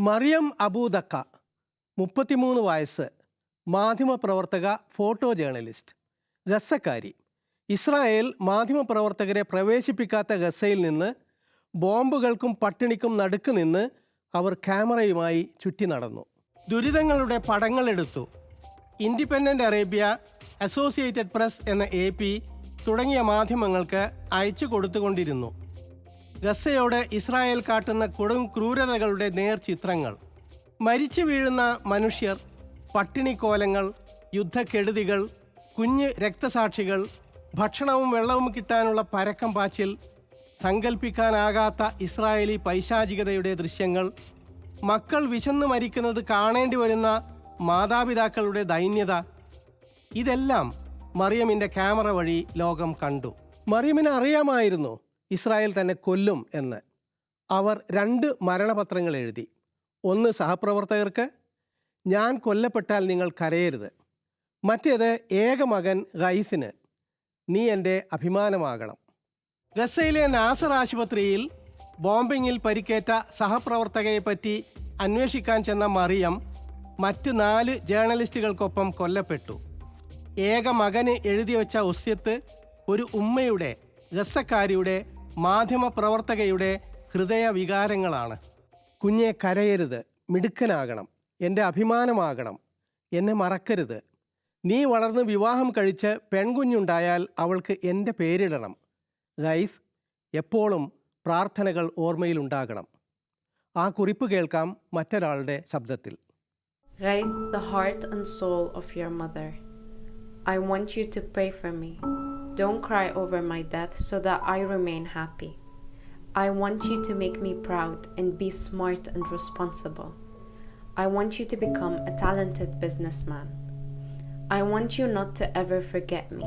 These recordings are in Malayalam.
മറിയം അബൂദക്ക മുപ്പത്തിമൂന്ന് വയസ്സ് മാധ്യമപ്രവർത്തക ഫോട്ടോ ജേർണലിസ്റ്റ് ഗസക്കാരി ഇസ്രായേൽ മാധ്യമപ്രവർത്തകരെ പ്രവേശിപ്പിക്കാത്ത ഗസയിൽ നിന്ന് ബോംബുകൾക്കും പട്ടിണിക്കും നടുക്ക് നിന്ന് അവർ ക്യാമറയുമായി ചുറ്റി നടന്നു. ദുരിതങ്ങളുടെ പടങ്ങളെടുത്തു ഇൻഡിപെൻഡന്റ് അറേബ്യ അസോസിയേറ്റഡ് പ്രസ് എന്ന എ തുടങ്ങിയ മാധ്യമങ്ങൾക്ക് അയച്ചു കൊടുത്തുകൊണ്ടിരുന്നു. ഗസയോട് ഇസ്രായേൽ കാട്ടുന്ന കൊടും ക്രൂരതകളുടെ നേർചിത്രങ്ങൾ മരിച്ചു വീഴുന്ന മനുഷ്യർ പട്ടിണിക്കോലങ്ങൾ യുദ്ധക്കെടുതികൾ കുഞ്ഞ് രക്തസാക്ഷികൾ ഭക്ഷണവും വെള്ളവും കിട്ടാനുള്ള പരക്കം പാച്ചിൽ സങ്കല്പിക്കാനാകാത്ത ഇസ്രായേലി പൈശാചികതയുടെ ദൃശ്യങ്ങൾ മക്കൾ വിശന്നു മരിക്കുന്നത് കാണേണ്ടി വരുന്ന മാതാപിതാക്കളുടെ ദൈന്യത. ഇതെല്ലാം മറിയമിന്റെ ക്യാമറ വഴി ലോകം കണ്ടു. മറിയമിന് അറിയാമായിരുന്നു ഇസ്രായേൽ തന്നെ കൊല്ലും എന്ന് അവർ രണ്ട് മരണപത്രങ്ങൾ എഴുതി. ഒന്ന് സഹപ്രവർത്തകർക്ക് ഞാൻ കൊല്ലപ്പെട്ടാൽ നിങ്ങൾ കരയരുത്. മറ്റേത് ഏക മകൻ ഗൈസിന് നീ എന്റെ അഭിമാനമാകണം. ഗസയിലെ നാസർ ആശുപത്രിയിൽ ബോംബിങ്ങിൽ പരിക്കേറ്റ സഹപ്രവർത്തകയെപ്പറ്റി അന്വേഷിക്കാൻ ചെന്ന മറിയം മറ്റ് നാല് ജേർണലിസ്റ്റുകൾക്കൊപ്പം കൊല്ലപ്പെട്ടു. ഏക മകന് എഴുതി വച്ച ഒസ്യത്ത് ഒരു ഉമ്മയുടെ ഗസക്കാരിയുടെ മാധ്യമപ്രവർത്തകയുടെ ഹൃദയവികാരങ്ങളാണ്. കുഞ്ഞെ കരയരുത് മിടുക്കനാകണം എന്റെ അഭിമാനമാകണം എന്നെ മറക്കരുത്. നീ വളർന്ന് വിവാഹം കഴിച്ച് പെൺകുഞ്ഞുണ്ടായാൽ അവൾക്ക് എന്റെ പേരിടണം. ഗൈസ് എപ്പോഴും പ്രാർത്ഥനകൾ ഓർമ്മയിലുണ്ടാകണം ആ കുറിപ്പ് കേൾക്കാം മറ്റൊരാളുടെ ശബ്ദത്തിൽ. Guys the heart and soul of your mother I want you to pray for me. Don't cry over my death so that I remain happy. I want you to make me proud and be smart and responsible. I want you to become a talented businessman. I want you not to ever forget me.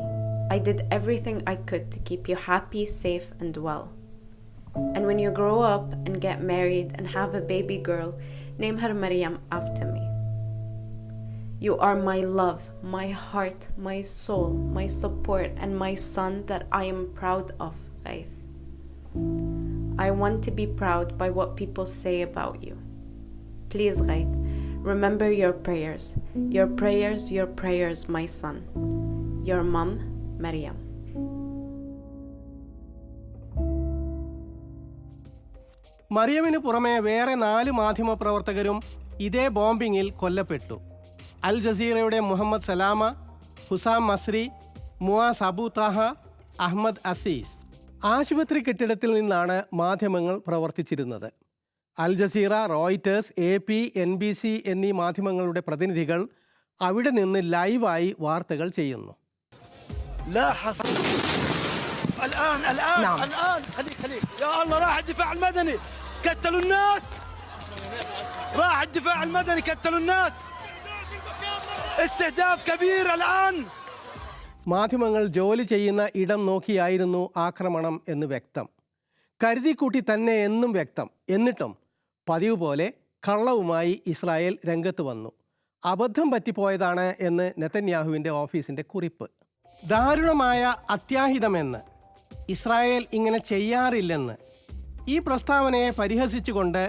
I did everything I could to keep you happy, safe, and well. And when you grow up and get married and have a baby girl, name her Maryam after me. You are my love, my heart, my soul, my support, and my son that I am proud of, Faith. I want to be proud by what people say about you. Please, Faith, remember your prayers. Your prayers, your prayers, my son. Your mom, Maryam. മറിയമിന് പുറമെ വേറെ നാല് മാധ്യമപ്രവർത്തകരും ഇതേ ബോംബിങ്ങിൽ കൊല്ലപ്പെട്ടു Al ജസീറയുടെ Mohammed Salama Hussam Masri Moaz Abu Taha Ahmed Aziz ആശുപത്രി കെട്ടിടത്തിൽ നിന്നാണ് മാധ്യമങ്ങൾ പ്രവർത്തിച്ചിരുന്നത് Al Jazeera Reuters A P N B C എന്നീ മാധ്യമങ്ങളുടെ പ്രതിനിധികൾ അവിടെ നിന്ന് ലൈവായി വാർത്തകൾ ചെയ്യുന്നു لا حصر الان الان نعم. الان خليك خليك يا الله راح الدفاع المدني قتلوا الناس راح الدفاع المدني قتلوا الناس استهداف كبير الان മാധ്യമങ്ങൾ ജോലി ചെയ്യുന്ന ഇടം നോക്കിയായിരുന്നു ആക്രമണം എന്ന് വ്യക്തം കരുതിക്കൂട്ടി തന്നെ എന്നും വ്യക്തം എന്നിട്ടും പതിവ് പോലെ കള്ളവുമായി ഇസ്രായേൽ രംഗത്ത് വന്നു അബദ്ധം പറ്റിപ്പോയതാണ് എന്ന് നെതന്യാഹുവിൻ്റെ ഓഫീസിൻ്റെ കുറിപ്പ് ദാരുണമായ അത്യാഹിതമെന്ന് ഇസ്രായേൽ ഇങ്ങനെ ചെയ്യാറില്ലെന്ന് ഈ പ്രസ്താവനയെ പരിഹസിച്ചുകൊണ്ട്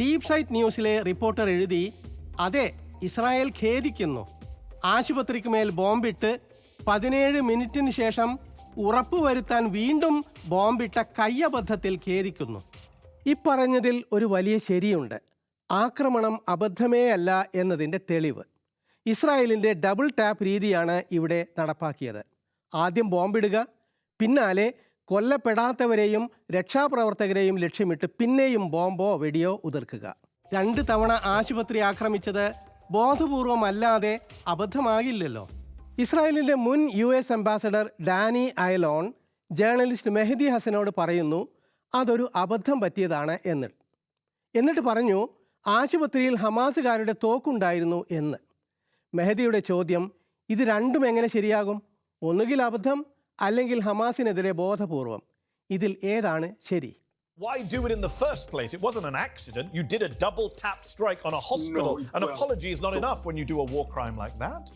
ഡീപ് സൈറ്റ് ന്യൂസിലെ റിപ്പോർട്ടർ എഴുതി അതെ ഇസ്രായേൽ ഖേദിക്കുന്നു ആശുപത്രിക്ക് മേൽ ബോംബിട്ട് പതിനേഴ് മിനിറ്റിന് ശേഷം ഉറപ്പുവരുത്താൻ വീണ്ടും ബോംബിട്ട കയ്യബദ്ധത്തിൽ ഖേദിക്കുന്നു. ഇപ്പറഞ്ഞതിൽ ഒരു വലിയ ശരിയുണ്ട്. ആക്രമണം അബദ്ധമേ അല്ല എന്നതിന്റെ തെളിവ്. ഇസ്രായേലിന്റെ ഡബിൾ ടാപ്പ് രീതിയാണ് ഇവിടെ നടപ്പാക്കിയത്. ആദ്യം ബോംബിടുക പിന്നാലെ കൊല്ലപ്പെടാത്തവരെയും രക്ഷാപ്രവർത്തകരെയും ലക്ഷ്യമിട്ട് പിന്നെയും ബോംബോ വെടിയോ ഉതിർക്കുക. രണ്ട് തവണ ആശുപത്രി ആക്രമിച്ചത് ബോധപൂർവമല്ലാതെ അബദ്ധമാകില്ലല്ലോ. ഇസ്രായേലിന്റെ മുൻ U S ambassador Danny Ayalon journalist Mehdi ഹസനോട് പറയുന്നു അതൊരു അബദ്ധം പറ്റിയതാണ് എന്ന്. എന്നിട്ട് പറഞ്ഞു ആശുപത്രിയിൽ ഹമാസുകാരുടെ തോക്കുണ്ടായിരുന്നു എന്ന്. മെഹദിയുടെ ചോദ്യം ഇത് രണ്ടും എങ്ങനെ ശരിയാകും? ഒന്നുകിൽ അബദ്ധം അല്ലെങ്കിൽ ഹമാസിനെതിരെ ബോധപൂർവം. ഇതിൽ ഏതാണ് ശരി? Why do it in the first place? It wasn't an accident. You did a double tap strike on a hospital. No, an well, apology is not so- enough when you do a war crime like that.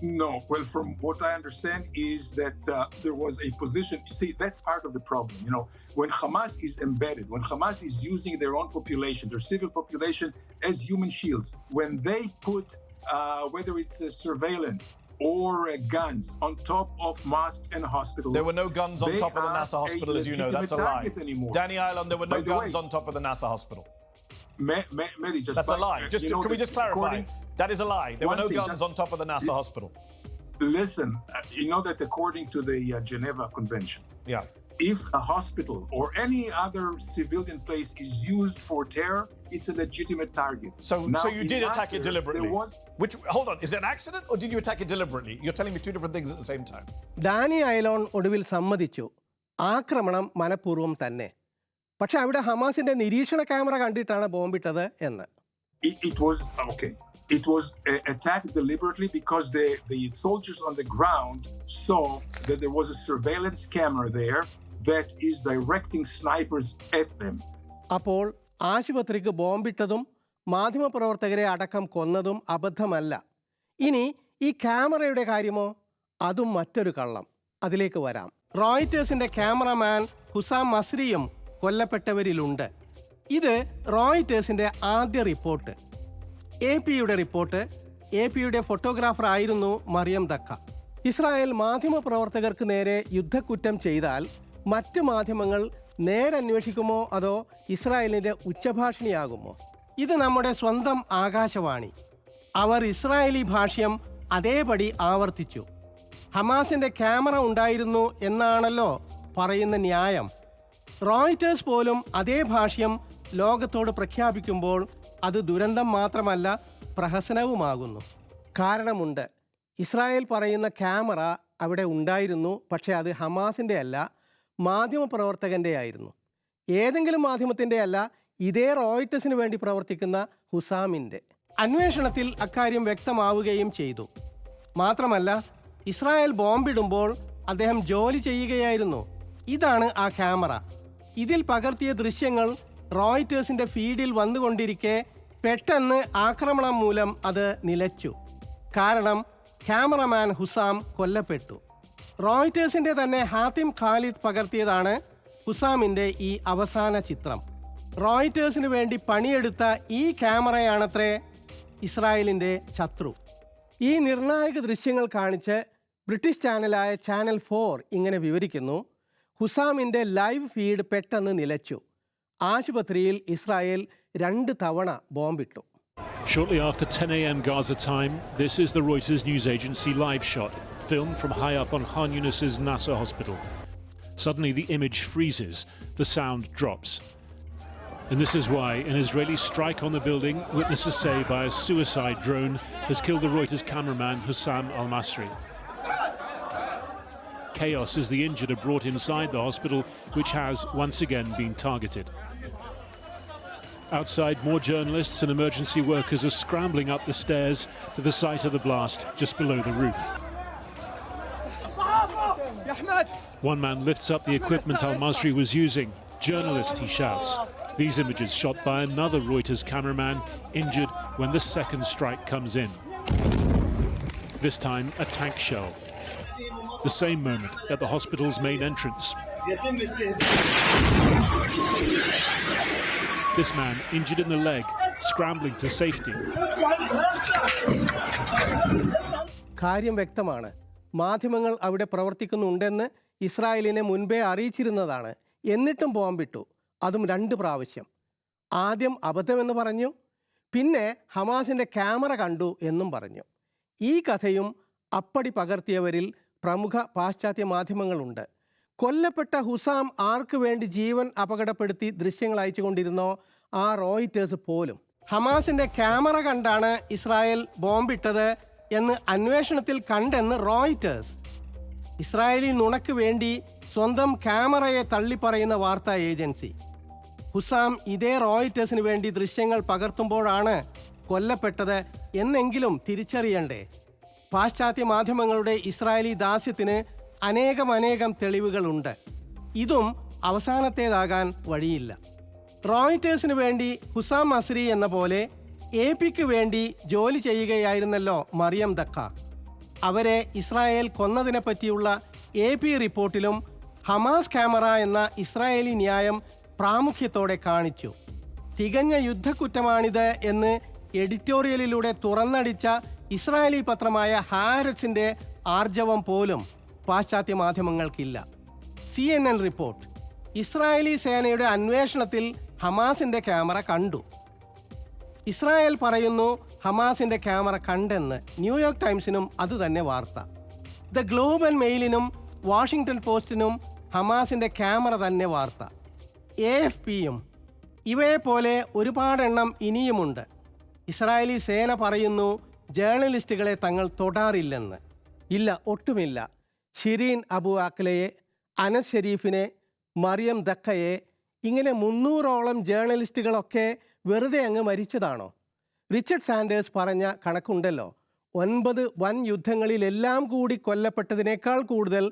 No, well, from what I understand is that uh, there was a position. You see, that's part of the problem. You know, when Hamas is embedded, when Hamas is using their own population, their civil population, as human shields, when they put uh, whether it's uh, surveillance or guns on top of mosques and hospitals, There were no guns on they top of the NASA hospital, as you know. That's a lie. Anymore. Danny Island, there were no the guns way- on top of the NASA hospital. Ma- Ma- Mehdi, just That's a lie. uh, Just know can we just clarify? That is a lie. There were no thing, guns on top of the NASA hospital. Listen, uh, you know that according to the uh, Geneva Convention, Yeah. if a hospital or any other civilian place is used for terror, it's a legitimate target. So, Now, so you in did attack it Nasser, deliberately. There was Which hold on, is it an accident or did you attack it deliberately? You're telling me two different things at the same time. Danny Ayalon ഒടുവിൽ സമ്മതിച്ചു ആക്രമണം മനഃപൂർവ്വം തന്നെ പക്ഷെ അവിടെ ഹമാസിന്റെ നിരീക്ഷണ ക്യാമറ കണ്ടിട്ടാണ് ബോംബിട്ടത് എന്ന് it, it was okay. It was uh, attacked deliberately because the, the soldiers on the ground saw that there was a surveillance camera there that is directing snipers at them. അപ്പോൾ ആശുപത്രിക്ക് ബോംബിട്ടതും മാധ്യമപ്രവർത്തകരെ അടക്കം കൊന്നതും അബദ്ധമല്ല. ഇനി ഈ ക്യാമറയുടെ കാര്യമോ? അതും മറ്റൊരു കള്ളം. അതിലേക്ക് വരാം. റോയിറ്റേഴ്സിന്റെ ക്യാമറമാൻ ഹുസാം മസ്രിയും കൊല്ലപ്പെട്ടവരിലുണ്ട്. ഇത് റോയിറ്റേഴ്സിന്റെ ആദ്യ റിപ്പോർട്ട്. എ പിയുടെ റിപ്പോർട്ട്. എ പിയുടെ ഫോട്ടോഗ്രാഫർ ആയിരുന്നു മറിയം ദക്ക. ഇസ്രായേൽ മാധ്യമപ്രവർത്തകർക്ക് നേരെ യുദ്ധക്കുറ്റം ചെയ്താൽ മറ്റ് മാധ്യമങ്ങൾ നേരെ അന്വേഷിക്കുമോ അതോ ഇസ്രായേലിന്റെ ഉച്ചഭാഷിണിയാകുമോ? ഇത് നമ്മുടെ സ്വന്തം ആകാശവാണി. അവർ ഇസ്രായേലി ഭാഷ്യം അതേപടി ആവർത്തിച്ചു. ഹമാസിന്റെ ക്യാമറ ഉണ്ടായിരുന്നു എന്നാണല്ലോ പറയുന്ന ന്യായം. റോയിറ്റേഴ്സ് പോലും അതേ ഭാഷ്യം ലോകത്തോട് പ്രഖ്യാപിക്കുമ്പോൾ അത് ദുരന്തം മാത്രമല്ല പ്രഹസനവുമാകുന്നു. കാരണമുണ്ട്. ഇസ്രായേൽ പറയുന്ന ക്യാമറ അവിടെ ഉണ്ടായിരുന്നു പക്ഷേ അത് ഹമാസിന്റെ അല്ല. മാധ്യമപ്രവർത്തകന്റെ ആയിരുന്നു. ഏതെങ്കിലും മാധ്യമത്തിന്റെ അല്ല ഇതേ റോയിട്ടസിന് വേണ്ടി പ്രവർത്തിക്കുന്ന ഹുസാമിന്റെ. അന്വേഷണത്തിൽ അക്കാര്യം വ്യക്തമാവുകയും ചെയ്തു. മാത്രമല്ല ഇസ്രായേൽ ബോംബിടുമ്പോൾ അദ്ദേഹം ജോലി ചെയ്യുകയായിരുന്നു. ഇതാണ് ആ ക്യാമറ. ഇതിൽ പകർത്തിയ ദൃശ്യങ്ങൾ റോയിറ്റേഴ്സിന്റെ ഫീഡിൽ വന്നുകൊണ്ടിരിക്കെ പെട്ടെന്ന് ആക്രമണം മൂലം അത് നിലച്ചു. കാരണം ക്യാമറമാൻ ഹുസാം കൊല്ലപ്പെട്ടു. റോയിറ്റേഴ്സിന്റെ തന്നെ ഹാത്തിം ഖാലിദ് പകർത്തിയതാണ് ഹുസാമിന്റെ ഈ അവസാന ചിത്രം. റോയിറ്റേഴ്സിന് വേണ്ടി പണിയെടുത്ത ഈ ക്യാമറയാണത്രേ ഇസ്രായേലിന്റെ ശത്രു. ഈ നിർണായക ദൃശ്യങ്ങൾ കാണിച്ച് ബ്രിട്ടീഷ് ചാനലായ ചാനൽ ഫോർ ഇങ്ങനെ വിവരിക്കുന്നു ഹുസാമിന്റെ ലൈവ് ഫീഡ് പെട്ടെന്ന് നിലച്ചു. ആശുപത്രിയിൽ ഇസ്രായേൽ രണ്ട് തവണ ബോംബിട്ടു. Shortly after 10 a.m. Gaza time, this is the Reuters news agency live shot, filmed from high up on Khan Yunis's Nasser hospital. Suddenly, the image freezes, the sound drops. And this is why an Israeli strike on the building, witnesses say by a suicide drone, has killed the Reuters cameraman Hussam al Masri. Chaos as the injured are brought inside the hospital, which has once again been targeted. Outside, more journalists and emergency workers are scrambling up the stairs to the site of the blast just below the roof. One man lifts up the equipment Al Masri was using. Journalist, he shouts. These images shot by another Reuters cameraman, injured when the second strike comes in. This time, a tank shell. The same moment at the hospital's main entrance. This man, injured in the leg, scrambling to safety. കാര്യം വ്യക്തമാണ് മാധ്യമങ്ങൾ അവിടെ പ്രവർത്തിക്കുന്നുണ്ടെന്ന് ഇസ്രായേലിനെ മുൻപേ അറിയിച്ചിരുന്നതാണ്. എന്നിട്ടും ബോംബിട്ടു. അതും രണ്ട് പ്രാവശ്യം. ആദ്യം അബദ്ധമെന്ന് പറഞ്ഞു. പിന്നെ ഹമാസിന്റെ ക്യാമറ കണ്ടു എന്നും പറഞ്ഞു. ഈ കഥയും അപ്പടി പകർത്തിയവരിൽ പ്രമുഖ പാശ്ചാത്യ മാധ്യമങ്ങളുണ്ട്. കൊല്ലപ്പെട്ട ഹുസാം ആർക്ക് വേണ്ടി ജീവൻ അപകടപ്പെടുത്തി ദൃശ്യങ്ങൾ അയച്ചുകൊണ്ടിരുന്നോ ആ റോയിറ്റേഴ്സ് പോലും. ഹമാസിന്റെ ക്യാമറ കണ്ടാണ് ഇസ്രായേൽ ബോംബിട്ടത് എന്ന് അന്വേഷണത്തിൽ കണ്ടെന്ന് റോയിറ്റേഴ്സ്. ഇസ്രായേലി നുണക്ക് വേണ്ടി സ്വന്തം ക്യാമറയെ തള്ളിപ്പറയുന്ന വാർത്താ ഏജൻസി. ഹുസാം ഇതേ റോയിറ്റേഴ്സിന് വേണ്ടി ദൃശ്യങ്ങൾ പകർത്തുമ്പോഴാണ് കൊല്ലപ്പെട്ടത് എന്നെങ്കിലും തിരിച്ചറിയണ്ടേ? പാശ്ചാത്യ മാധ്യമങ്ങളുടെ ഇസ്രായേലി ദാസ്യത്തിന് അനേകം അനേകം തെളിവുകളുണ്ട്. ഇതും അവസാനത്തേതാകാൻ വഴിയില്ല. റോയിറ്റേഴ്സിന് വേണ്ടി ഹുസാം അസ്രി എന്ന പോലെ എ പിക്ക് വേണ്ടി ജോലി ചെയ്യുകയായിരുന്നല്ലോ മറിയം ദക്ക. അവരെ ഇസ്രായേൽ കൊന്നതിനെ പറ്റിയുള്ള എ പി റിപ്പോർട്ടിലും ഹമാസ് ക്യാമറ എന്ന ഇസ്രായേലി ന്യായം പ്രാമുഖ്യത്തോടെ കാണിച്ചു. തികഞ്ഞ യുദ്ധക്കുറ്റമാണിത് എന്ന് എഡിറ്റോറിയലിലൂടെ തുറന്നടിച്ച ഇസ്രായേലി പത്രമായ ഹാരറ്റ്സിന്റെ ആർജവം പോലും പാശ്ചാത്യ മാധ്യമങ്ങൾക്കില്ല. C N N report. Israeli സേനയുടെ അന്വേഷണത്തിൽ ഹമാസിന്റെ ക്യാമറ കണ്ടു. ഇസ്രായേൽ പറയുന്നു ഹമാസിന്റെ ക്യാമറ കണ്ടെന്ന് ന്യൂയോർക്ക് ടൈംസിനും അത് തന്നെ വാർത്ത. ദ ഗ്ലോബൽ മെയിലിനും വാഷിംഗ്ടൺ പോസ്റ്റിനും ഹമാസിന്റെ ക്യാമറ തന്നെ വാർത്ത. എ എഫ് പിയും ഇവയെപ്പോലെ ഒരുപാടെണ്ണം ഇനിയുമുണ്ട്. ഇസ്രായേലി സേന പറയുന്നു ജേർണലിസ്റ്റുകളെ തങ്ങൾ തൊടാറില്ലെന്ന്. ഇല്ല ഒട്ടുമില്ല. ഷിരീൻ അബു അക്ലയെ അനസ് ഷെരീഫിനെ മറിയം ദക്കയെ ഇങ്ങനെ മുന്നൂറോളം ജേർണലിസ്റ്റുകളൊക്കെ വെറുതെ അങ്ങ് മരിച്ചതാണോ റിച്ചർഡ് സാൻഡേഴ്സ് പറഞ്ഞ കണക്കുണ്ടല്ലോ ഒൻപത് വൻ യുദ്ധങ്ങളിലെല്ലാം കൂടി കൊല്ലപ്പെട്ടതിനേക്കാൾ കൂടുതൽ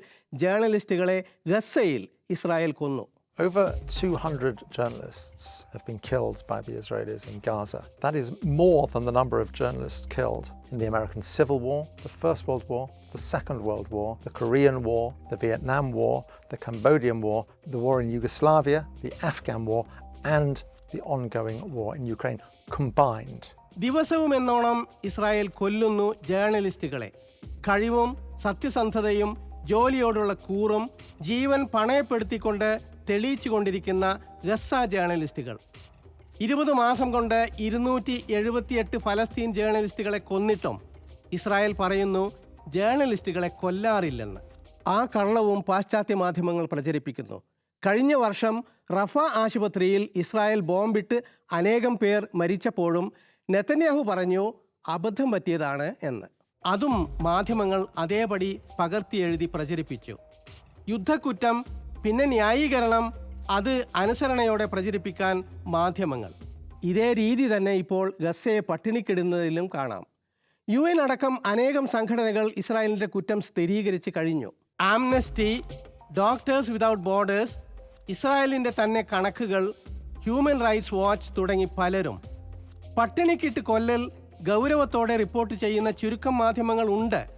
ജേർണലിസ്റ്റുകളെ ഗസയിൽ ഇസ്രായേൽ കൊന്നു Over 200 journalists have been killed by the Israelis in Gaza. That is more than the number of journalists killed in the American Civil War, the First World War, the Second World War, the Korean War, the Vietnam War, the Cambodian War, the war in Yugoslavia, the Afghan War, and the ongoing war in Ukraine combined. ദിവസവും എന്നോണം ഇസ്രായേൽ കൊല്ലുന്നു ജേർണലിസ്റ്റുകളെ. കഴിവും സത്യസന്ധതയും ജോലിയോടുള്ള കൂറും ജീവൻ പണയപ്പെടുത്തിക്കൊണ്ട് തെളിയിച്ചുകൊണ്ടിരിക്കുന്ന ഗസ ജേർണലിസ്റ്റുകൾ. ഇരുപത് മാസം കൊണ്ട് ഇരുന്നൂറ്റി എഴുപത്തിയെട്ട് ഫലസ്തീൻ ജേർണലിസ്റ്റുകളെ കൊന്നിട്ടും ഇസ്രായേൽ പറയുന്നു ജേർണലിസ്റ്റുകളെ കൊല്ലാറില്ലെന്ന്. ആ കള്ളവും പാശ്ചാത്യ മാധ്യമങ്ങൾ പ്രചരിപ്പിക്കുന്നു. കഴിഞ്ഞ വർഷം റഫ ആശുപത്രിയിൽ ഇസ്രായേൽ ബോംബിട്ട് അനേകം പേർ മരിച്ചപ്പോഴും നെത്തന്യാഹു പറഞ്ഞു അബദ്ധം പറ്റിയതാണ് എന്ന്. അതും മാധ്യമങ്ങൾ അതേപടി പകർത്തി എഴുതി പ്രചരിപ്പിച്ചു. യുദ്ധക്കുറ്റം പിന്നെ ന്യായീകരണം അത് അനുസരണയോടെ പ്രചരിപ്പിക്കാൻ മാധ്യമങ്ങൾ. ഇതേ രീതി തന്നെ ഇപ്പോൾ ഗസയെ പട്ടിണിക്കിടുന്നതിലും കാണാം. യു എൻ അടക്കം അനേകം സംഘടനകൾ ഇസ്രായേലിന്റെ കുറ്റം സ്ഥിരീകരിച്ച് കഴിഞ്ഞു. ആംനസ്റ്റി ഡോക്ടേഴ്സ് വിതൗട്ട് ബോർഡേഴ്സ് ഇസ്രായേലിന്റെ തന്നെ കണക്കുകൾ ഹ്യൂമൻ റൈറ്റ്സ് വാച്ച് തുടങ്ങി പലരും. പട്ടിണിക്കിട്ട് കൊല്ലൽ ഗൗരവത്തോടെ റിപ്പോർട്ട് ചെയ്യുന്ന ചുരുക്കം മാധ്യമങ്ങൾ ഉണ്ട്.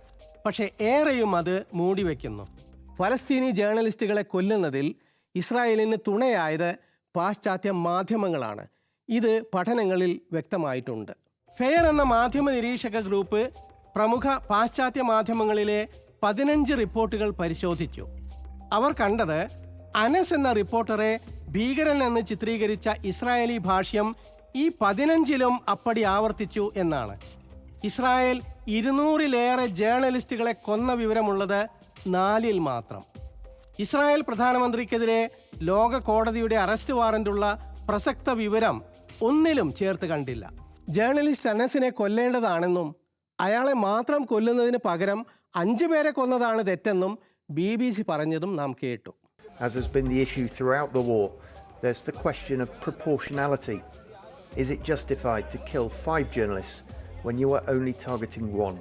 പക്ഷേ ഏറെയും അത് മൂടിവെക്കുന്നു. ഫലസ്തീനി ജേർണലിസ്റ്റുകളെ കൊല്ലുന്നതിൽ ഇസ്രായേലിന് തുണയായത് പാശ്ചാത്യ മാധ്യമങ്ങളാണ്. ഇത് പഠനങ്ങളിൽ വ്യക്തമായിട്ടുണ്ട്. ഫെയർ എന്ന മാധ്യമ നിരീക്ഷക ഗ്രൂപ്പ് പ്രമുഖ പാശ്ചാത്യ മാധ്യമങ്ങളിലെ പതിനഞ്ച് റിപ്പോർട്ടുകൾ പരിശോധിച്ചു. അവർ കണ്ടത് അനസ് എന്ന റിപ്പോർട്ടറെ ഭീകരൻ എന്ന് ചിത്രീകരിച്ച ഇസ്രായേലി ഭാഷ്യം ഈ പതിനഞ്ചിലും അപ്പടി ആവർത്തിച്ചു എന്നാണ്. ഇസ്രായേൽ ഇരുന്നൂറിലേറെ ജേർണലിസ്റ്റുകളെ കൊന്ന വിവരമുള്ളത് നാലിൽ മാത്രം. ഇസ്രായേൽ പ്രധാനമന്ത്രിക്കെതിരെ ലോക കോടതിയുടെ അറസ്റ്റ് വാറന്റുള്ള പ്രസക്ത വിവരം ഒന്നിലും ചേർത്ത് കണ്ടില്ല. ജേർണലിസ്റ്റ് അനസിനെ കൊല്ലേണ്ടതാണെന്നും അയാളെ മാത്രം കൊല്ലുന്നതിന് പകരം അഞ്ചു പേരെ കൊന്നതാണ് തെറ്റെന്നും ബി ബി സി പറഞ്ഞതും നാം കേട്ടു. As has been the issue throughout the war, there's the question of proportionality. Is it justified to kill five journalists when you are only targeting one?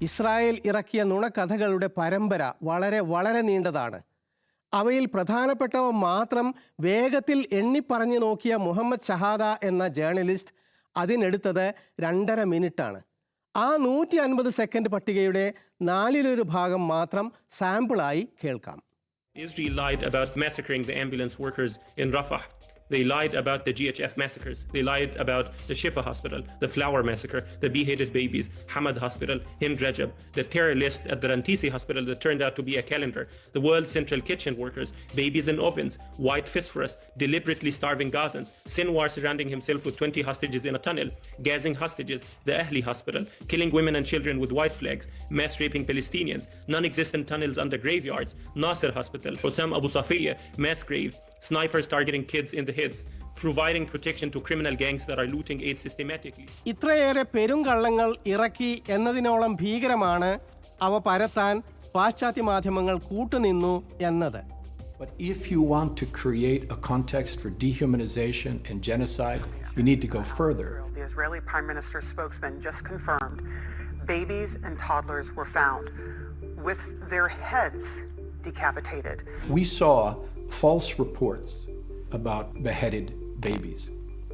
Israel ഇറക്കിയ നുണക്കഥകളുടെ പരമ്പര വളരെ വളരെ നീണ്ടതാണ് അവയിൽ പ്രധാനപ്പെട്ടവ മാത്രം വേഗത്തിൽ എണ്ണിപ്പറഞ്ഞു നോക്കിയ മുഹമ്മദ് ഷഹാദ എന്ന ജേർണലിസ്റ്റ് അതിനെടുത്തത് രണ്ടര മിനിറ്റാണ് ആ നൂറ്റി അൻപത് സെക്കൻഡ് പട്ടികയുടെ നാലിലൊരു ഭാഗം മാത്രം സാമ്പിളായി കേൾക്കാം Israel lied about massacring the ambulance workers in Rafah. They lied about the GHF massacres. They lied about the Shifa hospital, the Flower massacre, the beheaded babies, Hamad hospital, Hind Rajab, the terror list at the Rantisi hospital that turned out to be a calendar, the World Central Kitchen workers, babies in ovens, white phosphorus, deliberately starving Gazans, Sinwar surrounding himself with 20 hostages in a tunnel, gassing hostages, the Ahli hospital, killing women and children with white flags, mass raping Palestinians, non-existent tunnels under graveyards, Nasser hospital, Hussam Abu Safiya, mass graves, snipers targeting kids in the heads, providing protection to criminal gangs that are looting aid systematically. ഇത്രയേറെ പെരുങ്കള്ളങ്ങൾ ഇറക്കി എന്നതിനോളം ഭീകരമാണ് അവ പരത്താൻ പാശ്ചാത്യ മാധ്യമങ്ങൾ കൂട്ടുനിന്നു എന്നത് But if you want to create a context for dehumanization and genocide, you need to go further. The Israeli Prime Minister's spokesman just confirmed babies and toddlers were found with their heads decapitated. We saw false reports about beheaded babies,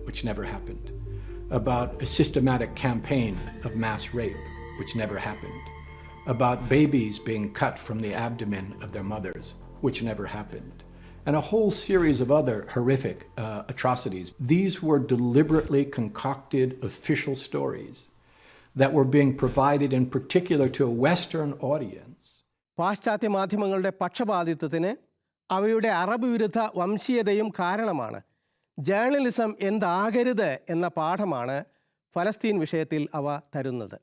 which never happened, about a systematic campaign of mass rape, which never happened, about babies being cut from the abdomen of their mothers, which never happened, and a whole series of other horrific uh, atrocities. These were deliberately concocted official stories that were being provided in particular to a Western audience. പാശ്ചാത്യ മാധ്യമങ്ങളുടെ പക്ഷപാതിത്വത്തിന് അവയുടെ അറബ് വിരുദ്ധ വംശീയതയും കാരണമാണ്. ജേർണലിസം എന്താകരുത് എന്ന പാഠമാണ് ഫലസ്തീൻ വിഷയത്തിൽ അവ തരുന്നത്.